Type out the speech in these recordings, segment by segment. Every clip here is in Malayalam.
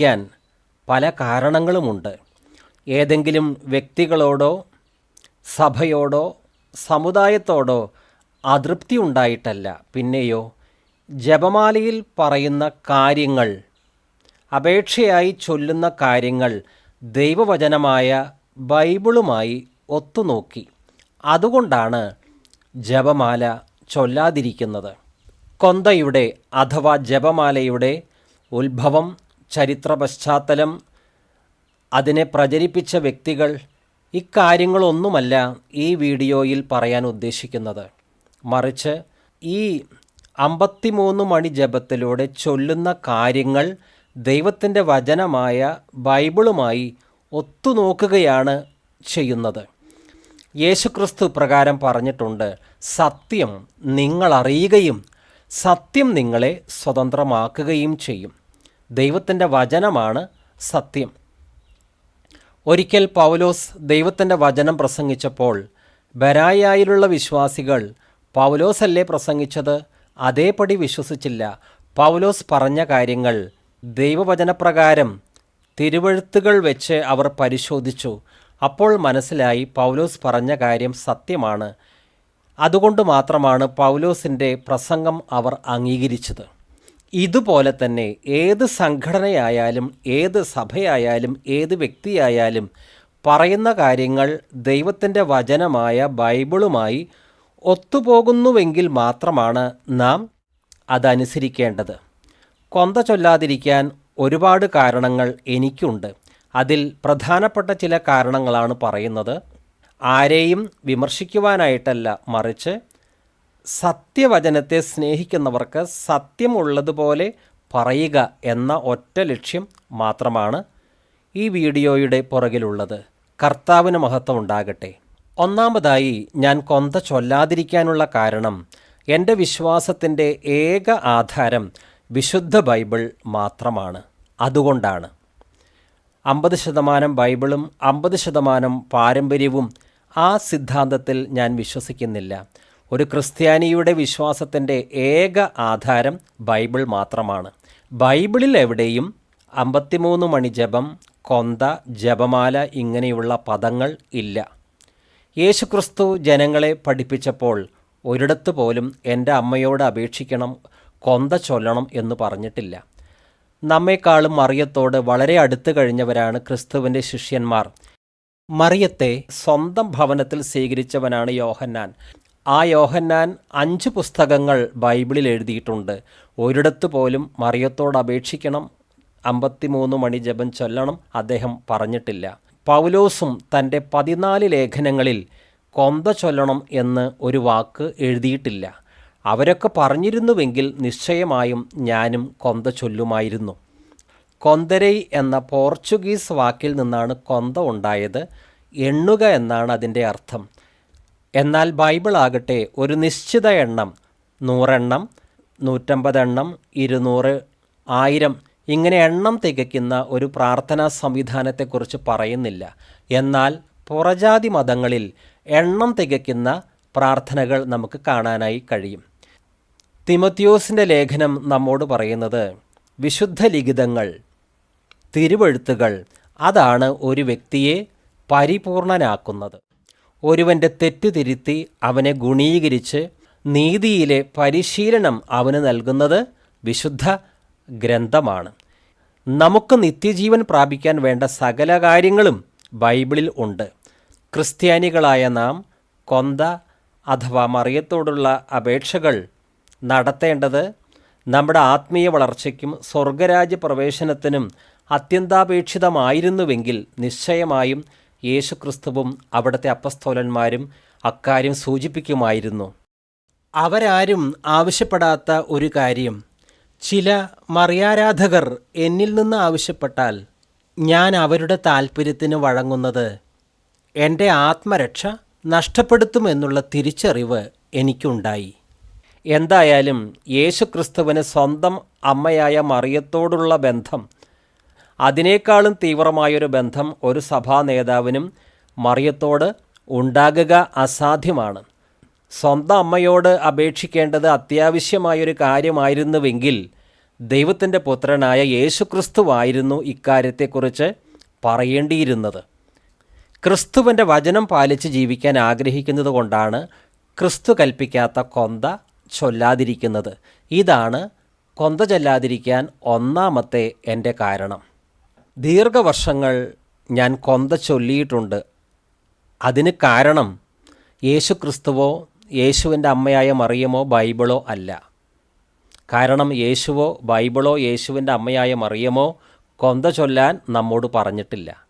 ക്കാൻ പല കാരണങ്ങളുമുണ്ട്. ഏതെങ്കിലും വ്യക്തികളോടോ സഭയോടോ സമുദായത്തോടോ അതൃപ്തി ഉണ്ടായിട്ടല്ല. പിന്നെയോ ജപമാലയിൽ പറയുന്ന കാര്യങ്ങൾ അപേക്ഷയായി ചൊല്ലുന്ന കാര്യങ്ങൾ ദൈവവചനമായ ബൈബിളുമായി ഒത്തുനോക്കി. അതുകൊണ്ടാണ് ജപമാല ചൊല്ലാതിരിക്കുന്നത്. കൊന്തയുടെ അഥവാ ജപമാലയുടെ ഉത്ഭവം ചരിത്ര പശ്ചാത്തലം അതിനെ പ്രചരിപ്പിച്ച വ്യക്തികൾ ഇക്കാര്യങ്ങളൊന്നുമല്ല ഈ വീഡിയോയിൽ പറയാൻ ഉദ്ദേശിക്കുന്നത്. മറിച്ച് ഈ അമ്പത്തിമൂന്ന് മണി ജപത്തിലൂടെ ചൊല്ലുന്ന കാര്യങ്ങൾ ദൈവത്തിന്റെ വചനമായ ബൈബിളുമായി ഒത്തുനോക്കുകയാണ് ചെയ്യുന്നത്. യേശുക്രിസ്തു പ്രകാരം പറഞ്ഞിട്ടുണ്ട് സത്യം നിങ്ങളറിയുകയും സത്യം നിങ്ങളെ സ്വതന്ത്രമാക്കുകയും ചെയ്യും. ദൈവത്തിന്റെ വചനമാണ് സത്യം. ഒരിക്കൽ പൗലോസ് ദൈവത്തിന്റെ വചനം പ്രസംഗിച്ചപ്പോൾ ബരായായിലുള്ള വിശ്വാസികൾ പൗലോസല്ലേ പ്രസംഗിച്ചത്? അതേപടി വിശ്വസിച്ചില്ല. പൗലോസ് പറഞ്ഞ കാര്യങ്ങൾ ദൈവവചനപ്രകാരം തിരുവഴുത്തുകൾ വെച്ച് അവർ പരിശോധിച്ചു. അപ്പോൾ മനസ്സിലായി പൗലോസ് പറഞ്ഞ കാര്യം സത്യമാണ്. അതുകൊണ്ട് മാത്രമാണ് പൗലോസിന്റെ പ്രസംഗം അവർ അംഗീകരിച്ചത്. ഇതുപോലെ തന്നെ ഏത് സംഘടനയായാലും ഏത് സഭയായാലും ഏത് വ്യക്തിയായാലും പറയുന്ന കാര്യങ്ങൾ ദൈവത്തിന്റെ വചനമായ ബൈബിളുമായി ഒത്തുപോകുന്നുവെങ്കിൽ മാത്രമാണ് നാം അതനുസരിക്കേണ്ടത്. കൊന്ത ചൊല്ലാതിരിക്കാൻ ഒരുപാട് കാരണങ്ങൾ എനിക്കുണ്ട്. അതിൽ പ്രധാനപ്പെട്ട ചില കാരണങ്ങളാണ് പറയുന്നത്. ആരെയും വിമർശിക്കുവാനായിട്ടല്ല മറിച്ച് സത്യവചനത്തെ സ്നേഹിക്കുന്നവർക്ക് സത്യമുള്ളതുപോലെ പറയുക എന്ന ഒറ്റ ലക്ഷ്യം മാത്രമാണ് ഈ വീഡിയോയുടെ പുറകിലുള്ളത്. കർത്താവിന് മഹത്വം ഉണ്ടാകട്ടെ. ഒന്നാമതായി ഞാൻ കൊന്ത ചൊല്ലാതിരിക്കാനുള്ള കാരണം എന്റെ വിശ്വാസത്തിന്റെ ഏക ആധാരം വിശുദ്ധ ബൈബിൾ മാത്രമാണ്. അതുകൊണ്ടാണ്. അമ്പത് ശതമാനം ബൈബിളും അമ്പത് ശതമാനം പാരമ്പര്യവും ആ സിദ്ധാന്തത്തിൽ ഞാൻ വിശ്വസിക്കുന്നില്ല. ഒരു ക്രിസ്ത്യാനിയുടെ വിശ്വാസത്തിന്റെ ഏക ആധാരം ബൈബിൾ മാത്രമാണ്. ബൈബിളിൽ എവിടെയും അമ്പത്തിമൂന്ന് മണി ജപം കൊന്ത ജപമാല ഇങ്ങനെയുള്ള പദങ്ങൾ ഇല്ല. യേശുക്രിസ്തു ജനങ്ങളെ പഠിപ്പിച്ചപ്പോൾ ഒരിടത്ത് പോലും എന്റെ അമ്മയോട് അപേക്ഷിക്കണം കൊന്ത ചൊല്ലണം എന്ന് പറഞ്ഞിട്ടില്ല. നമ്മെക്കാളും മറിയത്തോട് വളരെ അടുത്ത് കഴിഞ്ഞവരാണ് ക്രിസ്തുവിന്റെ ശിഷ്യന്മാർ. മറിയത്തെ സ്വന്തം ഭവനത്തിൽ സ്വീകരിച്ചവനാണ് യോഹന്നാൻ. ആ യോഹന്നാൻ അഞ്ച് പുസ്തകങ്ങൾ ബൈബിളിൽ എഴുതിയിട്ടുണ്ട്. ഒരിടത്ത് പോലും മറിയത്തോട് അപേക്ഷിക്കണം. അമ്പത്തിമൂന്ന് മണി ജപം ചൊല്ലണം അദ്ദേഹം പറഞ്ഞിട്ടില്ല. പൗലോസും തന്റെ പതിനാല് ലേഖനങ്ങളിൽ കൊന്ത ചൊല്ലണം എന്ന് ഒരു വാക്ക് എഴുതിയിട്ടില്ല. അവരൊക്കെ പറഞ്ഞിരുന്നുവെങ്കിൽ നിശ്ചയമായും ഞാനും കൊന്ത ചൊല്ലുമായിരുന്നു. കൊന്തരൈ എന്ന പോർച്ചുഗീസ് വാക്കിൽ നിന്നാണ് കൊന്ത ഉണ്ടായത്. എണ്ണുക എന്നാണ് അതിന്റെ അർത്ഥം. എന്നാൽ ബൈബിൾ ആകട്ടെ ഒരു നിശ്ചിത എണ്ണം നൂറെണ്ണം നൂറ്റമ്പതെണ്ണം ഇരുന്നൂറ് ആയിരം ഇങ്ങനെ എണ്ണം തികയ്ക്കുന്ന ഒരു പ്രാർത്ഥനാ സംവിധാനത്തെക്കുറിച്ച് പറയുന്നില്ല. എന്നാൽ പുറജാതി മതങ്ങളിൽ എണ്ണം തികയ്ക്കുന്ന പ്രാർത്ഥനകൾ നമുക്ക് കാണാനായി കഴിയും. തിമത്യോസിന്റെ ലേഖനം നമ്മോട് പറയുന്നത് വിശുദ്ധ ലിഖിതങ്ങൾ തിരുവഴുത്തുകൾ അതാണ് ഒരു വ്യക്തിയെ പരിപൂർണനാക്കുന്നത്. ഒരുവന്റെ തെറ്റ് തിരുത്തി അവനെ ഗുണീകരിച്ച് നീതിയിലെ പരിശീലനം അവന് നൽകുന്നത് വിശുദ്ധ ഗ്രന്ഥമാണ്. നമുക്ക് നിത്യജീവൻ പ്രാപിക്കാൻ വേണ്ട സകല കാര്യങ്ങളും ബൈബിളിൽ ഉണ്ട്. ക്രിസ്ത്യാനികളായ നാം കൊന്ത അഥവാ മറിയത്തോടുള്ള അപേക്ഷകൾ നടത്തേണ്ടത് നമ്മുടെ ആത്മീയ വളർച്ചയ്ക്കും സ്വർഗരാജ്യ പ്രവേശനത്തിനും അത്യന്താപേക്ഷിതമായിരുന്നുവെങ്കിൽ നിശ്ചയമായും യേശുക്രിസ്തുവും അവിടുത്തെ അപ്പസ്തോലന്മാരും അക്കാര്യം സൂചിപ്പിക്കുമായിരുന്നു. അവരാരും ആവശ്യപ്പെടാത്ത ഒരു കാര്യം ചില മറിയാരാധകർ എന്നിൽ നിന്ന് ആവശ്യപ്പെട്ടാൽ ഞാൻ അവരുടെ താൽപ്പര്യത്തിന് വഴങ്ങുന്നത്. എന്റെ ആത്മരക്ഷ നഷ്ടപ്പെടുത്തുമെന്നുള്ള തിരിച്ചറിവ് എനിക്കുണ്ടായി. എന്തായാലും യേശുക്രിസ്തുവിന് സ്വന്തം അമ്മയായ മറിയത്തോടുള്ള ബന്ധം അതിനേക്കാളും തീവ്രമായൊരു ബന്ധം ഒരു സഭാ നേതാവിനും മറിയത്തോട് ഉണ്ടാകുക അസാധ്യമാണ്. സ്വന്തം അമ്മയോട് അപേക്ഷിക്കേണ്ടത് അത്യാവശ്യമായൊരു കാര്യമായിരുന്നുവെങ്കിൽ ദൈവത്തിന്റെ പുത്രനായ യേശുക്രിസ്തുവായിരുന്നു ഇക്കാര്യത്തെക്കുറിച്ച് പറയേണ്ടിയിരുന്നത്. ക്രിസ്തുവിന്റെ വചനം പാലിച്ച് ജീവിക്കാൻ ആഗ്രഹിക്കുന്നത് കൊണ്ടാണ് ക്രിസ്തു കൽപ്പിക്കാത്ത കൊന്ത ചൊല്ലാതിരിക്കുന്നത്. ഇതാണ് കൊന്ത ചൊല്ലാതിരിക്കാൻ ഒന്നാമത്തെ എന്റെ കാരണം. ദീർഘവർഷങ്ങൾ ഞാൻ കൊന്ത ചൊല്ലിയിട്ടുണ്ട്. അതിന് കാരണം യേശു ക്രിസ്തുവോ യേശുവിന്റെ അമ്മയായ മറിയമോ ബൈബിളോ അല്ല. കാരണം യേശുവോ ബൈബിളോ യേശുവിന്റെ അമ്മയായ മറിയമോ കൊന്ത ചൊല്ലാൻ നമ്മോട് പറഞ്ഞിട്ടില്ല.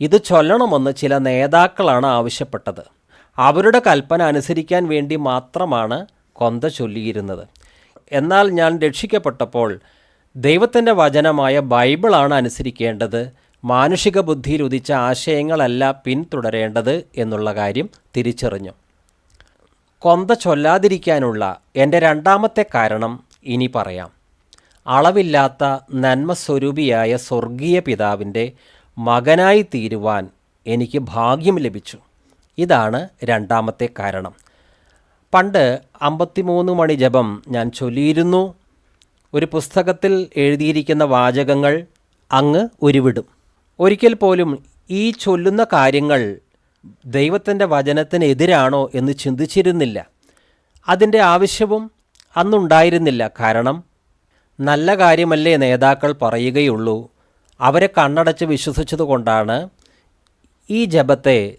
ഇത് ചൊല്ലണമെന്ന് ചില നേതാക്കളാണ് ആവശ്യപ്പെട്ടത്. അവരുടെ കൽപ്പന അനുസരിക്കാൻ വേണ്ടി മാത്രമാണ് കൊന്ത ചൊല്ലിയിരുന്നത്. എന്നാൽ ഞാൻ രക്ഷിക്കപ്പെട്ടപ്പോൾ ദൈവത്തിന്റെ വചനമായ ബൈബിളാണ് അനുസരിക്കേണ്ടത്. മാനുഷിക ബുദ്ധിയിൽ ഉദിച്ച ആശയങ്ങളല്ല പിന്തുടരേണ്ടത് എന്നുള്ള കാര്യം തിരിച്ചറിഞ്ഞു. കൊന്ത ചൊല്ലാതിരിക്കാനുള്ള എന്റെ രണ്ടാമത്തെ കാരണം ഇനി പറയാം. അളവില്ലാത്ത നന്മസ്വരൂപിയായ സ്വർഗീയ പിതാവിന്റെ മകനായി തീരുവാൻ എനിക്ക് ഭാഗ്യം ലഭിച്ചു. ഇതാണ് രണ്ടാമത്തെ കാരണം. പണ്ട് അമ്പത്തിമൂന്ന് മണി ജപം ഞാൻ ചൊല്ലിയിരുന്നു. ഒരു പുസ്തകത്തിൽ എഴുതിയിരിക്കുന്ന വാചകങ്ങൾ അങ്ങ് ഉരുവിടും. ഒരിക്കൽ പോലും ഈ ചൊല്ലുന്ന കാര്യങ്ങൾ ദൈവത്തിന്റെ വചനത്തിനെതിരാണോ എന്ന് ചിന്തിച്ചിരുന്നില്ല. അതിന്റെ ആവശ്യവും അന്നുണ്ടായിരുന്നില്ല. കാരണം നല്ല കാര്യമല്ലേ നേതാക്കൾ പറയുകയുള്ളൂ. അവരെ കണ്ണടച്ച് വിശ്വസിച്ചതുകൊണ്ടാണ് ഈ ജപത്തെ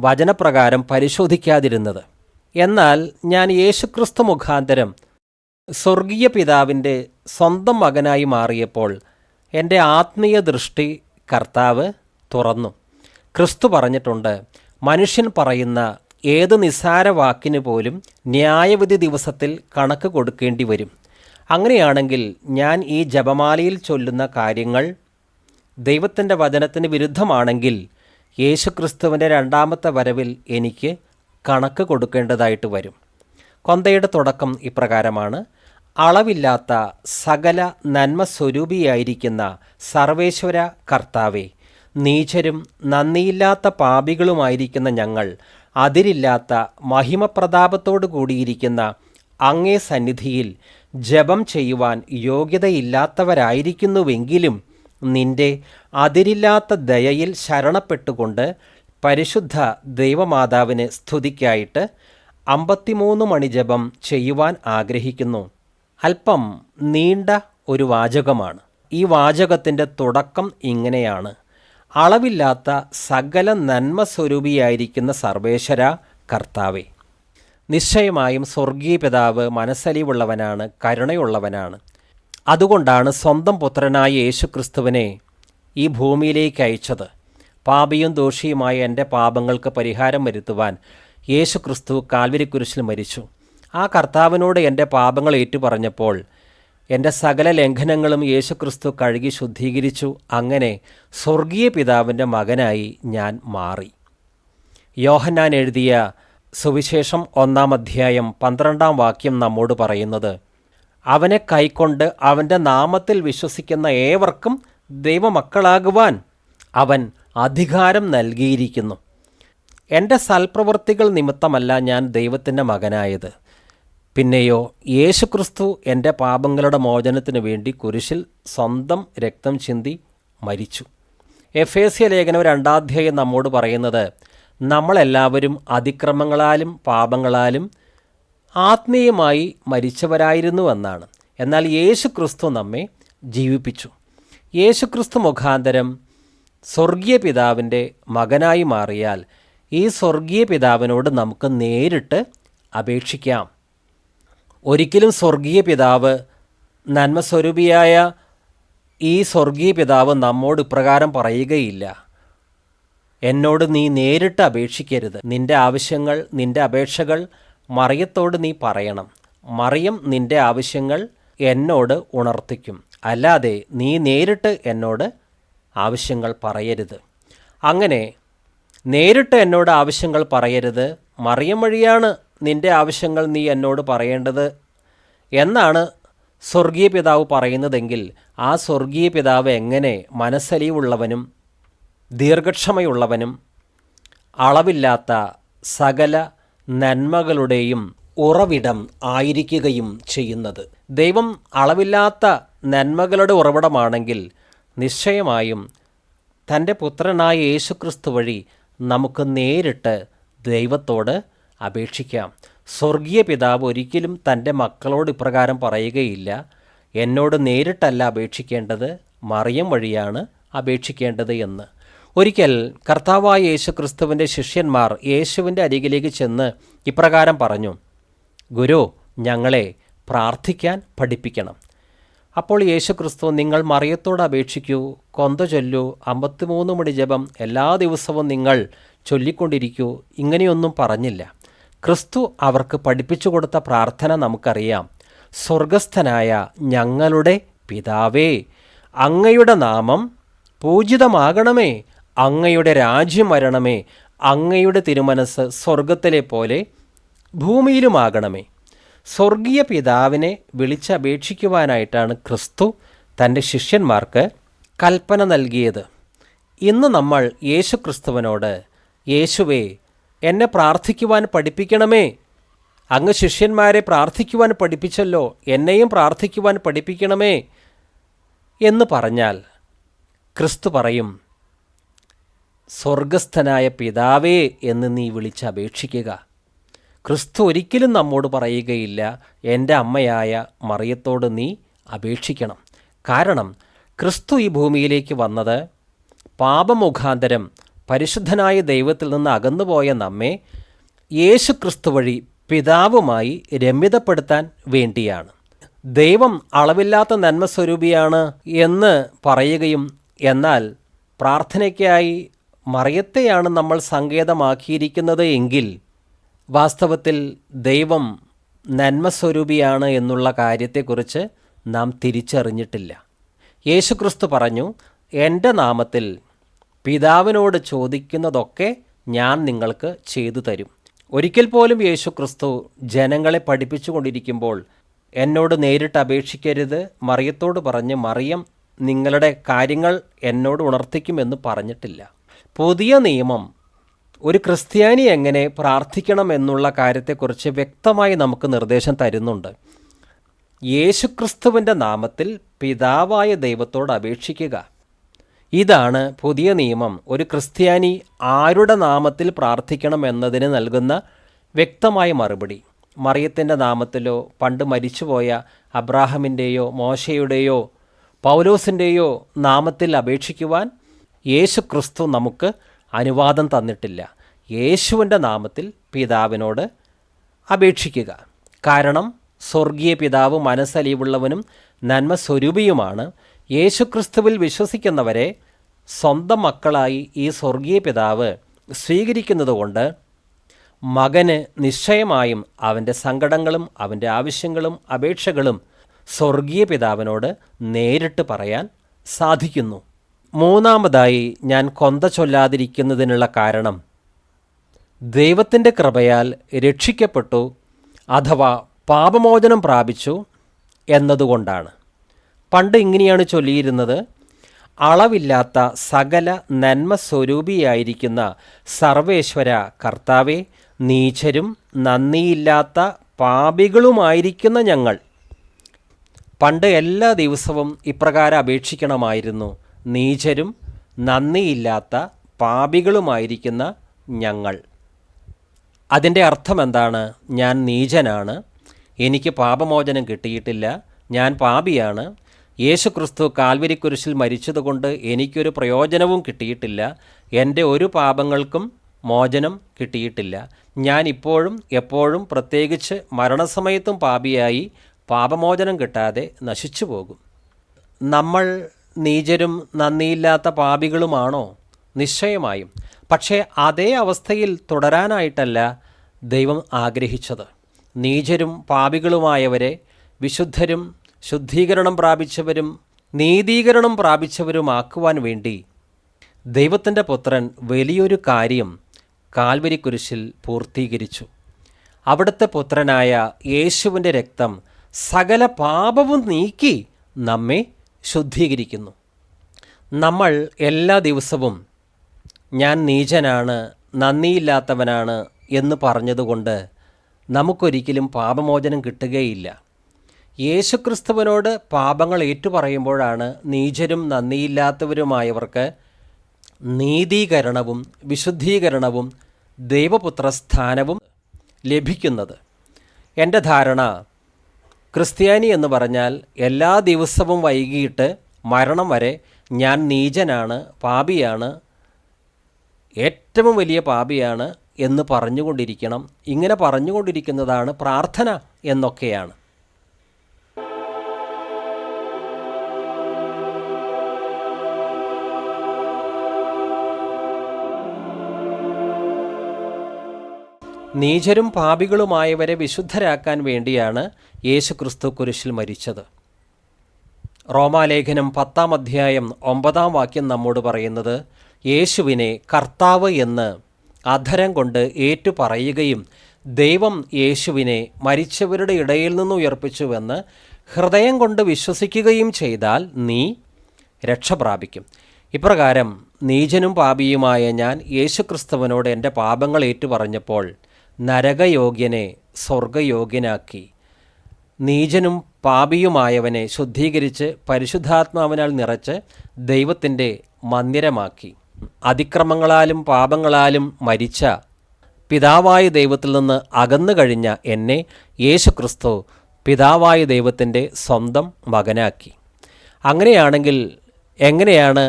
വചനപ്രകാരം പരിശോധിക്കാതിരുന്നത്. എന്നാൽ ഞാൻ യേശുക്രിസ്തു മുഖാന്തരം സ്വർഗീയ പിതാവിന്റെ സ്വന്തം മകനായി മാറിയപ്പോൾ എന്റെ ആത്മീയ ദൃഷ്ടി കർത്താവ് തുറന്നു. ക്രിസ്തു പറഞ്ഞിട്ടുണ്ട് മനുഷ്യൻ പറയുന്ന ഏത് നിസ്സാര വാക്കിന് പോലും ന്യായവിധി ദിവസത്തിൽ കണക്ക് കൊടുക്കേണ്ടി വരും. അങ്ങനെയാണെങ്കിൽ ഞാൻ ഈ ജപമാലയിൽ ചൊല്ലുന്ന കാര്യങ്ങൾ ദൈവത്തിന്റെ വചനത്തിന് വിരുദ്ധമാണെങ്കിൽ യേശുക്രിസ്തുവിന്റെ രണ്ടാമത്തെ വരവിൽ എനിക്ക് കണക്ക് കൊടുക്കേണ്ടതായിട്ട് വരും. കൊന്തയുടെ തുടക്കം ഇപ്രകാരമാണ്. അളവില്ലാത്ത സകല നന്മ സ്വരൂപിയായിരിക്കുന്ന സർവേശ്വര കർത്താവെ നീചരും നന്ദിയില്ലാത്ത പാപികളുമായിരിക്കുന്ന ഞങ്ങൾ അതിരില്ലാത്ത മഹിമപ്രതാപത്തോടു കൂടിയിരിക്കുന്ന അങ്ങേ സന്നിധിയിൽ ജപം ചെയ്യുവാൻ യോഗ്യതയില്ലാത്തവരായിരിക്കുന്നുവെങ്കിലും നിന്റെ അതിരില്ലാത്ത ദയയിൽ ശരണപ്പെട്ടുകൊണ്ട് പരിശുദ്ധ ദൈവമാതാവിന് സ്തുതിക്കായിട്ട് അമ്പത്തിമൂന്ന് മണി ജപം ചെയ്യുവാൻ ആഗ്രഹിക്കുന്നു. അല്പം നീണ്ട ഒരു വാചകമാണ്. ഈ വാചകത്തിന്റെ തുടക്കം ഇങ്ങനെയാണ്. അളവില്ലാത്ത സകല നന്മ സ്വരൂപിയായിരിക്കുന്ന സർവേശ്വര കർത്താവെ നിശ്ചയമായും സ്വർഗീയ പിതാവ് മനസ്സലിവുള്ളവനാണ് കരുണയുള്ളവനാണ്. അതുകൊണ്ടാണ് സ്വന്തം പുത്രനായ യേശുക്രിസ്തുവിനെ ഈ ഭൂമിയിലേക്ക് അയച്ചത്. പാപിയും ദോഷിയുമായ എന്റെ പാപങ്ങൾക്ക് പരിഹാരം വരുത്തുവാൻ യേശുക്രിസ്തു കാൽവരിക്കുരിശിൽ മരിച്ചു. ആ കർത്താവിനോട് എന്റെ പാപങ്ങൾ ഏറ്റുപറഞ്ഞപ്പോൾ എന്റെ സകല ലംഘനങ്ങളും യേശുക്രിസ്തു കഴുകി ശുദ്ധീകരിച്ചു. അങ്ങനെ സ്വർഗീയ പിതാവിന്റെ മകനായി ഞാൻ മാറി. യോഹന്നാൻ എഴുതിയ സുവിശേഷം ഒന്നാം അധ്യായം പന്ത്രണ്ടാം വാക്യം നമ്മോട് പറയുന്നത് അവനെ കൈക്കൊണ്ട് അവന്റെ നാമത്തിൽ വിശ്വസിക്കുന്ന ഏവർക്കും ദൈവമക്കളാകുവാൻ അവൻ അധികാരം നൽകിയിരിക്കുന്നു. എന്റെ സൽപ്രവൃത്തികൾ നിമിത്തമല്ല ഞാൻ ദൈവത്തിന്റെ മകനായത്. പിന്നെയോ യേശുക്രിസ്തു എന്റെ പാപങ്ങളുടെ മോചനത്തിനു വേണ്ടി കുരിശിൽ സ്വന്തം രക്തം ചിന്തി മരിച്ചു. എഫ് എ സി ലേഖനം രണ്ടാധ്യായം നമ്മോട് പറയുന്നത് നമ്മളെല്ലാവരും അതിക്രമങ്ങളാലും പാപങ്ങളാലും ആത്മീയമായി മരിച്ചവരായിരുന്നു എന്നാണ് എന്നാൽ യേശു ക്രിസ്തു നമ്മെ ജീവിപ്പിച്ചു. യേശു ക്രിസ്തു മുഖാന്തരം സ്വർഗീയ പിതാവിന്റെ മകനായി മാറിയാൽ ഈ സ്വർഗീയ പിതാവിനോട് നമുക്ക് നേരിട്ട് അപേക്ഷിക്കാം. ഒരിക്കലും സ്വർഗീയ പിതാവ് നന്മസ്വരൂപിയായ ഈ സ്വർഗീയ പിതാവ് നമ്മോട് ഇപ്രകാരം പറയുകയില്ല. എന്നോട് നീ നേരിട്ട് അപേക്ഷിക്കരുത്. നിന്റെ ആവശ്യങ്ങൾ നിന്റെ അപേക്ഷകൾ മറിയത്തോട് നീ പറയണം. മറിയം നിന്റെ ആവശ്യങ്ങൾ എന്നോട് ഉണർത്തിക്കും. അല്ലാതെ നീ നേരിട്ട് എന്നോട് ആവശ്യങ്ങൾ പറയരുത്. അങ്ങനെ നേരിട്ട് എന്നോട് ആവശ്യങ്ങൾ പറയരുത് മറിയം വഴിയാണ് നിന്റെ ആവശ്യങ്ങൾ നീ എന്നോട് പറയേണ്ടത് എന്നാണ് സ്വർഗീയ പിതാവ് പറയുന്നതെങ്കിൽ ആ സ്വർഗീയ പിതാവ് എങ്ങനെ മനസ്സലിവുള്ളവനും ദീർഘക്ഷമയുള്ളവനും അളവില്ലാത്ത സകല നന്മകളുടെയും ഉറവിടം ആയിരിക്കുകയും ചെയ്യുന്നത്. ദൈവം അളവില്ലാത്ത നന്മകളുടെ ഉറവിടമാണെങ്കിൽ നിശ്ചയമായും തന്റെ പുത്രനായ യേശുക്രിസ്തു വഴി നമുക്ക് നേരിട്ട് ദൈവത്തോട് അപേക്ഷിക്കാം. സ്വർഗീയ പിതാവ് ഒരിക്കലും തന്റെ മക്കളോട് ഇപ്രകാരം പറയുകയില്ല. എന്നോട് നേരിട്ടല്ല അപേക്ഷിക്കേണ്ടത് മറിയം വഴിയാണ് അപേക്ഷിക്കേണ്ടത് എന്ന്. ഒരിക്കൽ കർത്താവായ യേശു ക്രിസ്തുവിന്റെ ശിഷ്യന്മാർ യേശുവിന്റെ അരികിലേക്ക് ചെന്ന് ഇപ്രകാരം പറഞ്ഞു ഗുരു ഞങ്ങളെ പ്രാർത്ഥിക്കാൻ പഠിപ്പിക്കണം. അപ്പോൾ യേശു ക്രിസ്തു നിങ്ങൾ മറിയത്തോട് അപേക്ഷിക്കൂ കൊന്ത ചൊല്ലൂ അമ്പത്തിമൂന്ന് മണി ജപം എല്ലാ ദിവസവും നിങ്ങൾ ചൊല്ലിക്കൊണ്ടിരിക്കൂ ഇങ്ങനെയൊന്നും പറഞ്ഞില്ല. ക്രിസ്തു അവർക്ക് പഠിപ്പിച്ചു കൊടുത്ത പ്രാർത്ഥന നമുക്കറിയാം. സ്വർഗസ്ഥനായ ഞങ്ങളുടെ പിതാവേ അങ്ങയുടെ നാമം പൂജിതമാകണമേ അങ്ങയുടെ രാജ്യം വരണമേ അങ്ങയുടെ തിരുമനസ് സ്വർഗത്തിലെ പോലെ ഭൂമിയിലുമാകണമേ. സ്വർഗീയ പിതാവിനെ വിളിച്ചപേക്ഷിക്കുവാനായിട്ടാണ് ക്രിസ്തു തന്റെ ശിഷ്യന്മാർക്ക് കൽപ്പന നൽകിയത്. ഇന്ന് നമ്മൾ യേശു ക്രിസ്തുവിനോട് യേശുവേ എന്നെ പ്രാർത്ഥിക്കുവാൻ പഠിപ്പിക്കണമേ. അങ്ങ് ശിഷ്യന്മാരെ പ്രാർത്ഥിക്കുവാൻ പഠിപ്പിച്ചല്ലോ. എന്നെയും പ്രാർത്ഥിക്കുവാൻ പഠിപ്പിക്കണമേ എന്ന് പറഞ്ഞാൽ ക്രിസ്തു പറയും സ്വർഗസ്ഥനായ പിതാവേ എന്ന് നീ വിളിച്ചപേക്ഷിക്കുക ക്രിസ്തു ഒരിക്കലും നമ്മോട് പറയുകയില്ല എന്റെ അമ്മയായ മറിയത്തോട് നീ അപേക്ഷിക്കണം. കാരണം ക്രിസ്തു ഈ ഭൂമിയിലേക്ക് വന്നത് പാപമുഖാന്തരം പരിശുദ്ധനായ ദൈവത്തിൽ നിന്ന് അകന്നുപോയ നമ്മെ യേശു ക്രിസ്തു വഴി പിതാവുമായി രമ്യതപ്പെടുത്താൻ വേണ്ടിയാണ്. ദൈവം അളവില്ലാത്ത നന്മ സ്വരൂപിയാണ് എന്ന് പറയുകയും എന്നാൽ പ്രാർത്ഥനയ്ക്കായി മറിയത്തെയാണ് നമ്മൾ സങ്കേതമാക്കിയിരിക്കുന്നത് എങ്കിൽ വാസ്തവത്തിൽ ദൈവം നന്മസ്വരൂപിയാണ് എന്നുള്ള കാര്യത്തെക്കുറിച്ച് നാം തിരിച്ചറിഞ്ഞിട്ടില്ല. യേശുക്രിസ്തു പറഞ്ഞു എന്റെ നാമത്തിൽ പിതാവിനോട് ചോദിക്കുന്നതൊക്കെ ഞാൻ നിങ്ങൾക്ക് ചെയ്തു തരും. ഒരിക്കൽ പോലും യേശു ക്രിസ്തു ജനങ്ങളെ പഠിപ്പിച്ചുകൊണ്ടിരിക്കുമ്പോൾ എന്നോട് നേരിട്ട് അപേക്ഷിക്കരുത്. മറിയത്തോട് പറഞ്ഞ് മറിയം നിങ്ങളുടെ കാര്യങ്ങൾ എന്നോട് ഉണർത്തിക്കുമെന്ന് പറഞ്ഞിട്ടില്ല. പുതിയ നിയമം ഒരു ക്രിസ്ത്യാനി എങ്ങനെ പ്രാർത്ഥിക്കണം എന്നുള്ള കാര്യത്തെക്കുറിച്ച് വ്യക്തമായി നമുക്ക് നിർദ്ദേശം തരുന്നുണ്ട്. യേശുക്രിസ്തുവിന്റെ നാമത്തിൽ പിതാവായ ദൈവത്തോട് അപേക്ഷിക്കുക. ഇതാണ് പുതിയ നിയമം. ഒരു ക്രിസ്ത്യാനി ആരുടെ നാമത്തിൽ പ്രാർത്ഥിക്കണം എന്നതിന് നൽകുന്ന വ്യക്തമായ മറുപടി. മറിയത്തിന്റെ നാമത്തിലോ പണ്ട് മരിച്ചുപോയ അബ്രാഹമിന്റെയോ മോശയുടെയോ പൗലോസിന്റെയോ നാമത്തിൽ അപേക്ഷിക്കുവാൻ യേശു ക്രിസ്തു നമുക്ക് അനുവാദം തന്നിട്ടില്ല. യേശുവിന്റെ നാമത്തിൽ പിതാവിനോട് അപേക്ഷിക്കുക. കാരണം സ്വർഗീയ പിതാവ് മനസ്സലിവുള്ളവനും നന്മ സ്വരൂപിയുമാണ് യേശുക്രിസ്തുവിൽ വിശ്വസിക്കുന്നവരെ സ്വന്തം മക്കളായി ഈ സ്വർഗീയ പിതാവ് സ്വീകരിക്കുന്നതുകൊണ്ട് മകന് നിശ്ചയമായും അവന്റെ സങ്കടങ്ങളും അവന്റെ ആവശ്യങ്ങളും അപേക്ഷകളും സ്വർഗീയ പിതാവിനോട് നേരിട്ട് പറയാൻ സാധിക്കുന്നു. മൂന്നാമതായി ഞാൻ കൊന്ത ചൊല്ലാതിരിക്കുന്നതിനുള്ള കാരണം ദൈവത്തിന്റെ കൃപയാൽ രക്ഷിക്കപ്പെട്ടു അഥവാ പാപമോചനം പ്രാപിച്ചു എന്നതുകൊണ്ടാണ്. പണ്ട് ഇങ്ങനെയാണ് ചൊല്ലിയിരുന്നത്. അളവില്ലാത്ത സകല നന്മ സ്വരൂപിയായിരിക്കുന്ന സർവേശ്വര കർത്താവെ നീചരും നന്ദിയില്ലാത്ത പാപികളുമായിരിക്കുന്ന ഞങ്ങൾ. പണ്ട് എല്ലാ ദിവസവും ഇപ്രകാരം അപേക്ഷിക്കണമായിരുന്നു. നീചരും നന്ദിയില്ലാത്ത പാപികളുമായിരിക്കുന്ന ഞങ്ങൾ. അതിന്റെ അർത്ഥം എന്താണ്? ഞാൻ നീചനാണ്. എനിക്ക് പാപമോചനം കിട്ടിയിട്ടില്ല. ഞാൻ പാപിയാണ്. യേശുക്രിസ്തു കാൽവരിക്കുരിശിൽ മരിച്ചതുകൊണ്ട് എനിക്കൊരു പ്രയോജനവും കിട്ടിയിട്ടില്ല. എന്റെ ഒരു പാപങ്ങൾക്കും മോചനം കിട്ടിയിട്ടില്ല. ഞാൻ ഇപ്പോഴും എപ്പോഴും പ്രത്യേകിച്ച് മരണസമയത്തും പാപിയായി പാപമോചനം കിട്ടാതെ നശിച്ചു പോകും. നമ്മൾ നീചരും നന്ദിയില്ലാത്ത പാപികളുമാണോ? നിശ്ചയമായും. പക്ഷേ അതേ അവസ്ഥയിൽ തുടരാനായിട്ടല്ല ദൈവം ആഗ്രഹിച്ചത്. നീചരും പാപികളുമായവരെ വിശുദ്ധരും ശുദ്ധീകരണം പ്രാപിച്ചവരും നീതീകരണം പ്രാപിച്ചവരുമാക്കുവാൻ വേണ്ടി ദൈവത്തിന്റെ പുത്രൻ വലിയൊരു കാര്യം കാൽവരി കുരിശിൽ പൂർത്തീകരിച്ചു. അവിടുത്തെ പുത്രനായ യേശുവിന്റെ രക്തം സകല പാപവും നീക്കി നമ്മെ ശുദ്ധീകരിക്കുന്നു. നമ്മൾ എല്ലാ ദിവസവും ഞാൻ നീചനാണ് നന്ദിയില്ലാത്തവനാണ് എന്ന് പറഞ്ഞതുകൊണ്ട് നമുക്കൊരിക്കലും പാപമോചനം കിട്ടുകയില്ല. യേശുക്രിസ്തുവിനോട് പാപങ്ങൾ ഏറ്റുപറയുമ്പോഴാണ് നീചരും നന്ദിയില്ലാത്തവരുമായവർക്ക് നീതീകരണവും വിശുദ്ധീകരണവും ദൈവപുത്രസ്ഥാനവും ലഭിക്കുന്നത്. എന്റെ ധാരണ ക്രിസ്ത്യാനി എന്ന് പറഞ്ഞാൽ എല്ലാ ദിവസവും വൈകിട്ട് മരണം വരെ ഞാൻ നീചനാണ് പാപിയാണ് ഏറ്റവും വലിയ പാപിയാണ് എന്ന് പറഞ്ഞുകൊണ്ടിരിക്കണം. ഇങ്ങനെ പറഞ്ഞുകൊണ്ടിരിക്കുന്നതാണ് പ്രാർത്ഥന എന്നൊക്കെയാണ്. നീചരും പാപികളുമായവരെ വിശുദ്ധരാക്കാൻ വേണ്ടിയാണ് യേശു ക്രിസ്തു കുരിശിൽ മരിച്ചത്. റോമാലേഖനം പത്താം അധ്യായം ഒമ്പതാം വാക്യം നമ്മോട് പറയുന്നത് യേശുവിനെ കർത്താവ് എന്ന് അധരം കൊണ്ട് ഏറ്റുപറയുകയും ദൈവം യേശുവിനെ മരിച്ചവരുടെ ഇടയിൽ നിന്ന് ഉയർപ്പിച്ചുവെന്ന് ഹൃദയം കൊണ്ട് വിശ്വസിക്കുകയും ചെയ്താൽ നീ രക്ഷ പ്രാപിക്കും. ഇപ്രകാരം നീചനും പാപിയുമായ ഞാൻ യേശുക്രിസ്തുവിനോട് എന്റെ പാപങ്ങൾ ഏറ്റുപറഞ്ഞപ്പോൾ നരകയോഗ്യനെ സ്വർഗയോഗ്യനാക്കി നീചനും പാപിയുമായവനെ ശുദ്ധീകരിച്ച് പരിശുദ്ധാത്മാവിനാൽ നിറച്ച് ദൈവത്തിന്റെ മന്ദിരമാക്കി. അതിക്രമങ്ങളാലും പാപങ്ങളാലും മരിച്ച പിതാവായ ദൈവത്തിൽ നിന്ന് അകന്നു കഴിഞ്ഞ എന്നെ യേശുക്രിസ്തു പിതാവായ ദൈവത്തിന്റെ സ്വന്തം മകനാക്കി. അങ്ങനെയാണെങ്കിൽ എങ്ങനെയാണ്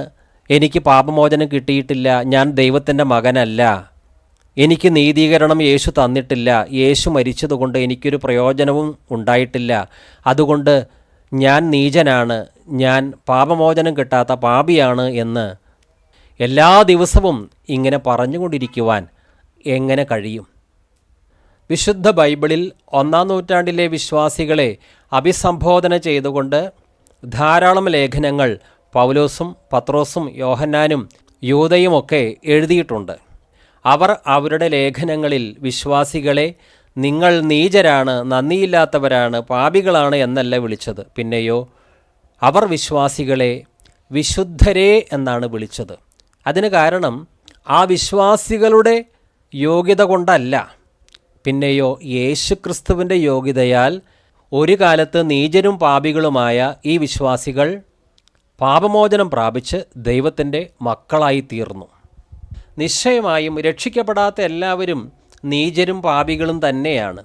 എനിക്ക് പാപമോചനം കിട്ടിയിട്ടില്ല ഞാൻ ദൈവത്തിന്റെ മകനല്ല എനിക്ക് നീതീകരണം യേശു തന്നിട്ടില്ല. യേശു മരിച്ചതുകൊണ്ട് എനിക്കൊരു പ്രയോജനവും ഉണ്ടായിട്ടില്ല. അതുകൊണ്ട് ഞാൻ നീചനാണ്. ഞാൻ പാപമോചനം കിട്ടാത്ത പാപിയാണ് എന്ന് എല്ലാ ദിവസവും ഇങ്ങനെ പറഞ്ഞുകൊണ്ടിരിക്കുവാൻ എങ്ങനെ കഴിയും? വിശുദ്ധ ബൈബിളിൽ ഒന്നാം നൂറ്റാണ്ടിലെ വിശ്വാസികളെ അഭിസംബോധന ചെയ്തുകൊണ്ട് ധാരാളം ലേഖനങ്ങൾ പൗലോസും പത്രോസും യോഹന്നാനും യൂതയുമൊക്കെ എഴുതിയിട്ടുണ്ട്. അവർ അവരുടെ ലേഖനങ്ങളിൽ വിശ്വാസികളെ നിങ്ങൾ നീചരാണ് നന്ദിയില്ലാത്തവരാണ് പാപികളാണ് എന്നല്ല വിളിച്ചത്. പിന്നെയോ അവർ വിശ്വാസികളെ വിശുദ്ധരേ എന്നാണ് വിളിച്ചത്. അതിന് കാരണം ആ വിശ്വാസികളുടെ യോഗ്യത കൊണ്ടല്ല. പിന്നെയോ യേശുക്രിസ്തുവിന്റെ യോഗ്യതയാൽ ഒരു കാലത്ത് നീചരും പാപികളുമായ ഈ വിശ്വാസികൾ പാപമോചനം പ്രാപിച്ച് ദൈവത്തിന്റെ മക്കളായി തീർന്നു. നിശ്ചയമായും രക്ഷിക്കപ്പെടാത്ത എല്ലാവരും നീചരും പാപികളും തന്നെയാണ്.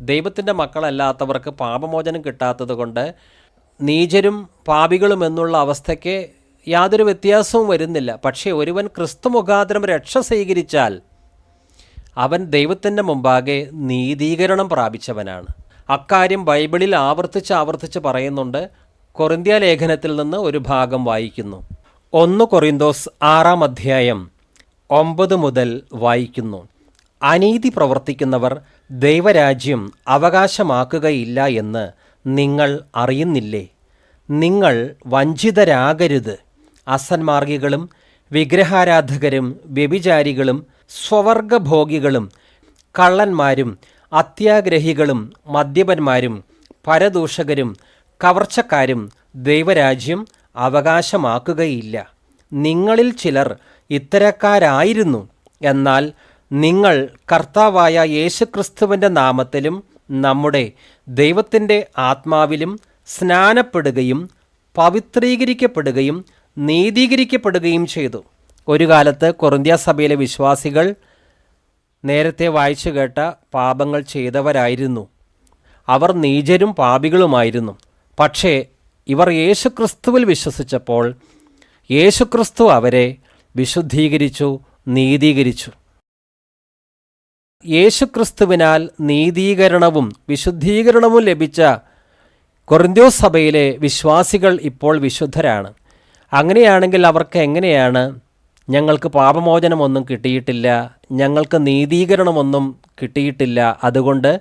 ദൈവത്തിന്റെ മക്കളല്ലാത്തവർക്ക് പാപമോചനം കിട്ടാത്തത് കൊണ്ട് നീചരും പാപികളും എന്നുള്ള അവസ്ഥയ്ക്ക് യാതൊരു വ്യത്യാസവും വരുന്നില്ല. പക്ഷേ ഒരുവൻ ക്രിസ്തു മുഖാന്തരം രക്ഷ സ്വീകരിച്ചാൽ അവൻ ദൈവത്തിന്റെ മുമ്പാകെ നീതീകരണം പ്രാപിച്ചവനാണ്. അക്കാര്യം ബൈബിളിൽ ആവർത്തിച്ച് ആവർത്തിച്ച് പറയുന്നുണ്ട്. കൊറിന്ത്യ ലേഖനത്തിൽ നിന്ന് ഒരു ഭാഗം വായിക്കുന്നു. ഒന്ന് കൊറിന്തോസ് ആറാം അധ്യായം ഒമ്പത് മുതൽ വായിക്കുന്നു. അനീതി പ്രവർത്തിക്കുന്നവർ ദൈവരാജ്യം അവകാശമാക്കുകയില്ല എന്ന് നിങ്ങൾ അറിയുന്നില്ലേ? നിങ്ങൾ വഞ്ചിതരാകരുത്. അസന്മാർഗികളും വിഗ്രഹാരാധകരും വ്യഭിചാരികളും സ്വവർഗഭോഗികളും കള്ളന്മാരും അത്യാഗ്രഹികളും മദ്യപന്മാരും പരദൂഷകരും കവർച്ചക്കാരും ദൈവരാജ്യം അവകാശമാക്കുകയില്ല. നിങ്ങളിൽ ചിലർ ഇത്തരക്കാരായിരുന്നു. എന്നാൽ നിങ്ങൾ കർത്താവായ യേശുക്രിസ്തുവിന്റെ നാമത്തിലും നമ്മുടെ ദൈവത്തിന്റെ ആത്മാവിലും സ്നാനപ്പെടുകയും പവിത്രീകരിക്കപ്പെടുകയും നീതീകരിക്കപ്പെടുകയും ചെയ്തു. ഒരു കാലത്ത് കൊറിന്ത്യ സഭയിലെ വിശ്വാസികൾ നേരത്തെ വായിച്ചു കേട്ട പാപങ്ങൾ ചെയ്തവരായിരുന്നു. അവർ നീചരും പാപികളുമായിരുന്നു. പക്ഷേ ഇവർ യേശുക്രിസ്തുവിൽ വിശ്വസിച്ചപ്പോൾ യേശുക്രിസ്തു അവരെ വിശുദ്ധീകരിച്ചു നീതീകരിച്ചു. യേശുക്രിസ്തുവിനാൽ നീതീകരണവും വിശുദ്ധീകരണവും ലഭിച്ച കൊറിന്ത്യോസ് സഭയിലെ വിശ്വാസികൾ ഇപ്പോൾ വിശുദ്ധരാണ്. അങ്ങനെയാണെങ്കിൽ അവർക്ക് എങ്ങനെയാണ്? ഞങ്ങൾക്ക് പാപമോചനമൊന്നും കിട്ടിയിട്ടില്ല ഞങ്ങൾക്ക് നീതീകരണമൊന്നും കിട്ടിയിട്ടില്ല. അതുകൊണ്ട്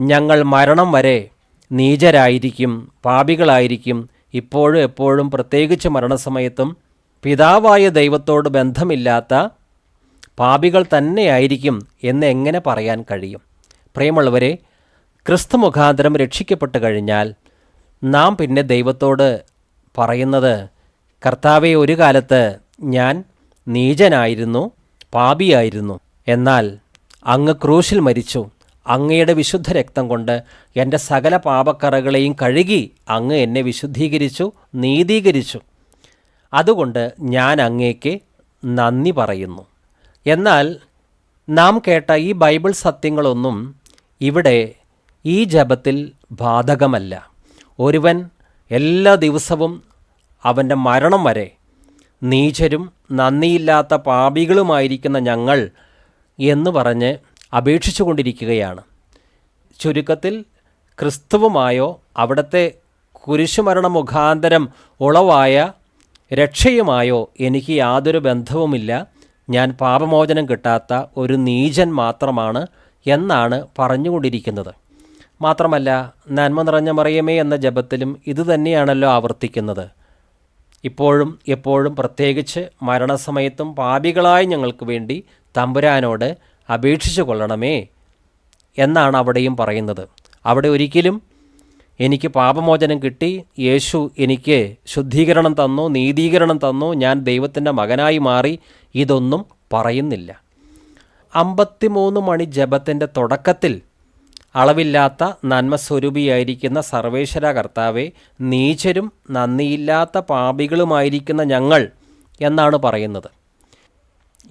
ഞങ്ങൾ മരണം വരെ നീചരായിരിക്കും പാപികളായിരിക്കും. ഇപ്പോഴും എപ്പോഴും പ്രത്യേകിച്ച് മരണസമയത്തും പിതാവായ ദൈവത്തോട് ബന്ധമില്ലാത്ത പാപികൾ തന്നെയായിരിക്കും എന്ന് എങ്ങനെ പറയാൻ കഴിയും? പ്രിയമുള്ളവരെ ക്രിസ്തു മുഖാന്തരം രക്ഷിക്കപ്പെട്ട് കഴിഞ്ഞാൽ നാം പിന്നെ ദൈവത്തോട് പറയുന്നത് കർത്താവെ ഒരു കാലത്ത് ഞാൻ നീചനായിരുന്നു പാപിയായിരുന്നു. എന്നാൽ അങ്ങ് ക്രൂശിൽ മരിച്ചു. അങ്ങയുടെ വിശുദ്ധ രക്തം കൊണ്ട് എന്റെ സകല പാപക്കറകളെയും കഴുകി അങ്ങ് എന്നെ വിശുദ്ധീകരിച്ചു നീതീകരിച്ചു. അതുകൊണ്ട് ഞാൻ അങ്ങേക്ക് നന്ദി പറയുന്നു. എന്നാൽ നാം കേട്ട ഈ ബൈബിൾ സത്യങ്ങളൊന്നും ഇവിടെ ഈ ജപത്തിൽ ബാധകമല്ല. ഒരുവൻ എല്ലാ ദിവസവും അവന്റെ മരണം വരെ നീചരും നന്ദിയില്ലാത്ത പാപികളുമായിരിക്കുന്ന ഞങ്ങൾ എന്ന് പറഞ്ഞ് അപേക്ഷിച്ചു കൊണ്ടിരിക്കുകയാണ്. ചുരുക്കത്തിൽ ക്രിസ്തുവുമായോ അവിടുത്തെ കുരിശുമരണ മുഖാന്തരം ഉളവായ രക്ഷയുമായോ? എനിക്ക് യാതൊരു ബന്ധവുമില്ല. ഞാൻ പാപമോചനം കിട്ടാത്ത ഒരു നീചൻ മാത്രമാണ് എന്നാണ് പറഞ്ഞുകൊണ്ടിരിക്കുന്നത്. മാത്രമല്ല നന്മ നിറഞ്ഞ മറിയമേ എന്ന ജപത്തിലും ഇതുതന്നെയാണല്ലോ ആവർത്തിക്കുന്നത്. ഇപ്പോഴും എപ്പോഴും പ്രത്യേകിച്ച് മരണസമയത്തും പാപികളായ ഞങ്ങൾക്ക് വേണ്ടി തമ്പുരാനോട് അപേക്ഷിച്ചു കൊള്ളണമേ എന്നാണ് അവിടെയും പറയുന്നത്. അവിടെ ഒരിക്കലും എനിക്ക് പാപമോചനം കിട്ടി. യേശു എനിക്ക് ശുദ്ധീകരണം തന്നു നീതീകരണം തന്നു. ഞാൻ ദൈവത്തിന്റെ മകനായി മാറി. ഇതൊന്നും പറയുന്നില്ല. അമ്പത്തിമൂന്ന് മണി ജപത്തിന്റെ തുടക്കത്തിൽ അളവില്ലാത്ത നന്മസ്വരൂപിയായിരിക്കുന്ന സർവേശ്വര കർത്താവെ നീചരും നന്ദിയില്ലാത്ത പാപികളുമായിരിക്കുന്ന ഞങ്ങൾ എന്നാണ് പറയുന്നത്.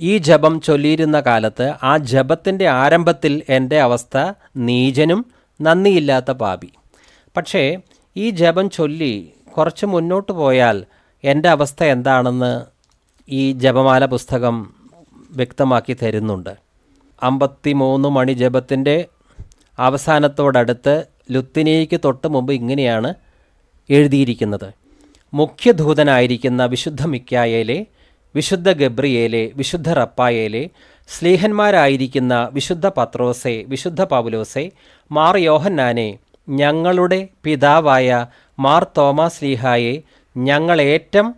ഈ ജപം ചൊല്ലിയിരുന്ന കാലത്ത് ആ ജപത്തിന്റെ ആരംഭത്തിൽ എന്റെ അവസ്ഥ നീചനും നന്ദിയില്ലാത്ത പാപി. പക്ഷേ ഈ ജപം ചൊല്ലി കുറച്ച് മുന്നോട്ട് പോയാൽ എന്റെ അവസ്ഥ എന്താണെന്ന് ഈ ജപമാല പുസ്തകം വ്യക്തമാക്കി തരുന്നുണ്ട്. അമ്പത്തി മൂന്ന് മണി ജപത്തിന്റെ അവസാനത്തോടടുത്ത് ലുത്തിനേക്ക് തൊട്ട് മുമ്പ് ഇങ്ങനെയാണ് എഴുതിയിരിക്കുന്നത്. മുഖ്യദൂതനായിരിക്കുന്ന വിശുദ്ധ മിക്കായേലെ വിശുദ്ധ ഗബ്രിയേലെ വിശുദ്ധ റപ്പായേലെ സ്ലീഹന്മാരായിരിക്കുന്ന വിശുദ്ധ പത്രോസെ വിശുദ്ധ പൗലോസെ മാർ യോഹന്നാനെ ഞങ്ങളുടെ പിതാവായ മാർ തോമാസ് ലീഹായെ ഞങ്ങളേറ്റം